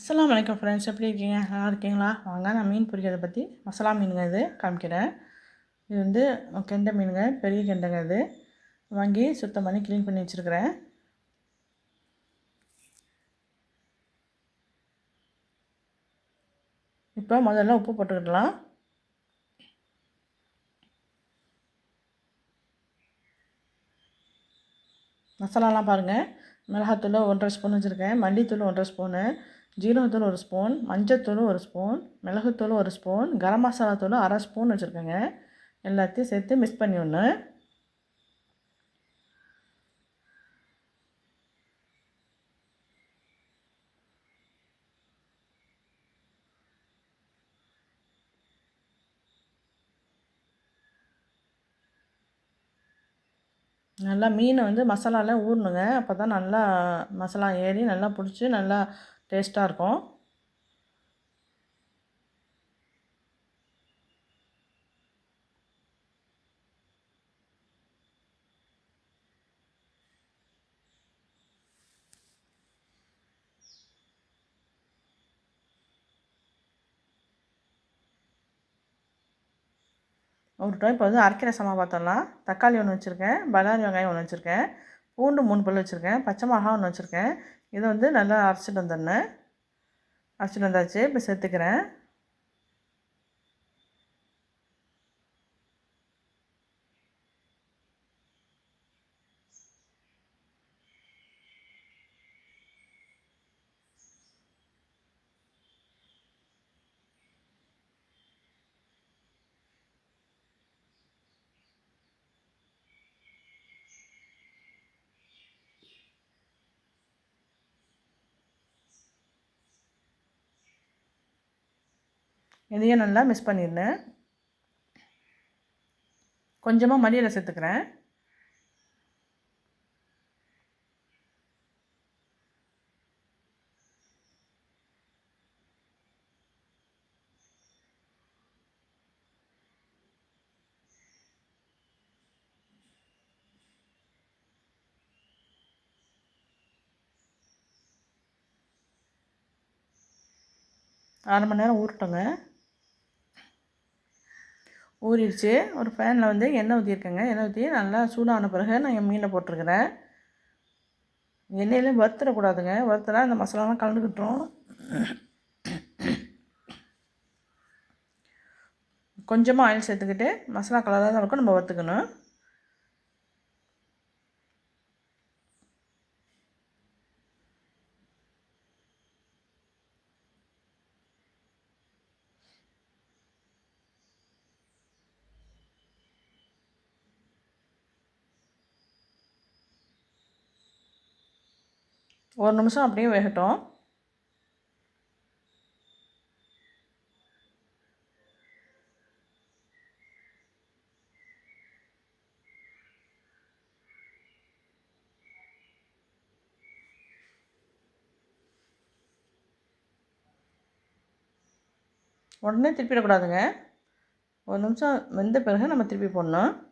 அஸ்லாம் வலைக்கம் ஃப்ரெண்ட்ஸ் எப்படி இருக்கீங்க? நல்லா இருக்கீங்களா? வாங்க நான் மீன் பிடிக்கிறத பற்றி மசாலா மீனுங்க இது காமிக்கிறேன். இது வந்து கெண்டை மீனுங்க பெரிய கெண்டைங்க இது. வாங்கி சுத்தம் பண்ணி க்ளீன் பண்ணி வச்சுருக்கிறேன். இப்போ முதல்ல உப்பு போட்டுக்கிடலாம். மசாலாலாம் பாருங்கள் மிளகாத்தூள் ஒன்றரை ஸ்பூன் வச்சுருக்கேன். மல்லித்தூள் ஒன்றரை ஸ்பூனு ஜீரகத்தூள் ஒரு ஸ்பூன் மஞ்சத்தூள் ஒரு ஸ்பூன் மிளகுத்தூள் ஒரு ஸ்பூன் கரம் மசாலா தூள் அரை ஸ்பூன் வச்சுருக்கேங்க. எல்லாத்தையும் சேர்த்து மிக்ஸ் பண்ணி ஒன்று நல்லா மீனை வந்து மசாலாலாம் ஊறணுங்க. அப்போ தான் நல்லா மசாலா ஏறி நல்லா பிடிச்சி நல்லா டேஸ்ட்டாக இருக்கும். ஒரு டைம் இப்போ வந்து அரைக்கிற சமா பார்த்தோம்லாம் தக்காளி ஒன்று வச்சுருக்கேன் பலாரி வெங்காயம் ஒன்று வச்சுருக்கேன் பூண்டு மூணு பல் வச்சுருக்கேன் பச்சை மிளகா ஒன்று வச்சுருக்கேன். இதை வந்து நல்லா அரைச்சிட்டு வந்துடுனேன் அரைச்சிட்டு வந்தாச்சு. இப்போ சேர்த்துக்கிறேன். இதையும் நல்லா மிக்ஸ் பண்ணிடுறேன் கொஞ்சமாக மல்லியில் சேர்த்துக்கிறேன். அரை மணி நேரம் ஊறட்டோங்க. ஊறிடுச்சு. ஒரு ஃபேனில் வந்து எண்ணெய் ஊற்றிருக்கேங்க எண்ணெய் ஊற்றி நல்லா சூடான பிறகு நான் என் மீனை போட்டிருக்கிறேன். எண்ணெயிலையும் வறுத்துடக்கூடாதுங்க. வறுத்துனா இந்த மசாலாலாம் கலந்துக்கிட்டோம் கொஞ்சமாக ஆயில் சேர்த்துக்கிட்டு மசாலா கலராக தான் இருக்கும். நம்ம வறுத்துக்கணும். ஒரு நிமிஷம் அப்படியே வேகட்டும். உடனே திருப்பிடக்கூடாதுங்க. ஒரு நிமிஷம் வெந்த பிறகு நம்ம திருப்பி போடணும்.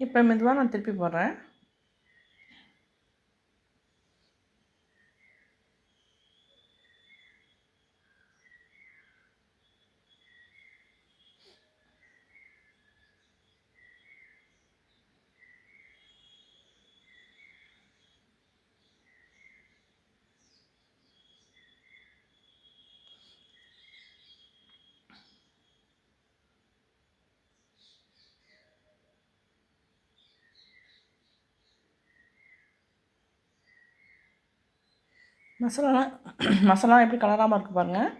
இப்போ மெதுவாக நான் திருப்பி போடுறேன் மசாலாலாம் மசாலாலாம் எப்படி கலராமல் இருக்குது பாருங்கள்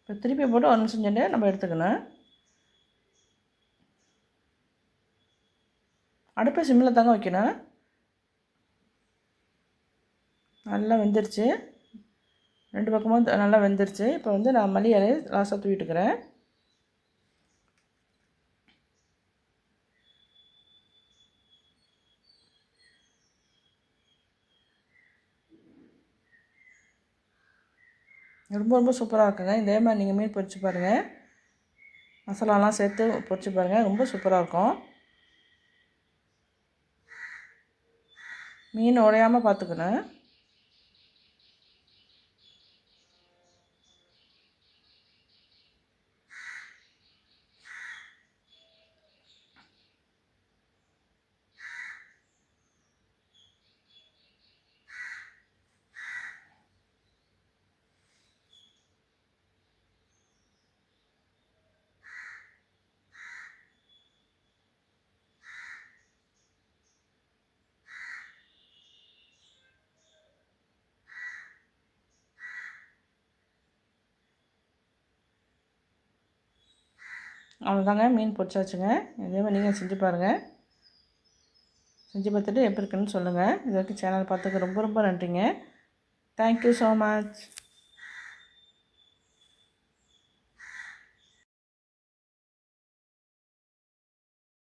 இப்போ திருப்பி போட்டு ஒரு நிமிஷம் செஞ்சு நம்ம எடுத்துக்கணும். அடுப்பை சிம்மில் தாங்க வைக்கணும். நல்லா வெந்துருச்சு. ரெண்டு பக்கமும் த- நல்லா வெந்துருச்சு. இப்போ வந்து நான் மல்லி இலையை லாஸ்ட்டாக தூவிட்டுக்கிறேன். ரொம்ப ரொம்ப சூப்பராக இருக்குங்க. இதே மாதிரி நீங்கள் மீன் பொரிச்சு பாருங்கள் மசாலாலாம் சேர்த்து பொரிச்சு பாருங்கள் ரொம்ப சூப்பராக இருக்கும். மீன் உடையாமல் பார்த்துக்கணும் அவ்வளோதாங்க மீன் பொரிச்சாச்சுங்க. இதே மாதிரி நீங்கள் செஞ்சு பாருங்கள் செஞ்சு பார்த்துட்டு எப்படி இருக்குன்னு சொல்லுங்கள் இது வரைக்கும் சேனல் பார்த்துக்க ரொம்ப ரொம்ப நன்றிங்க. Thank you so much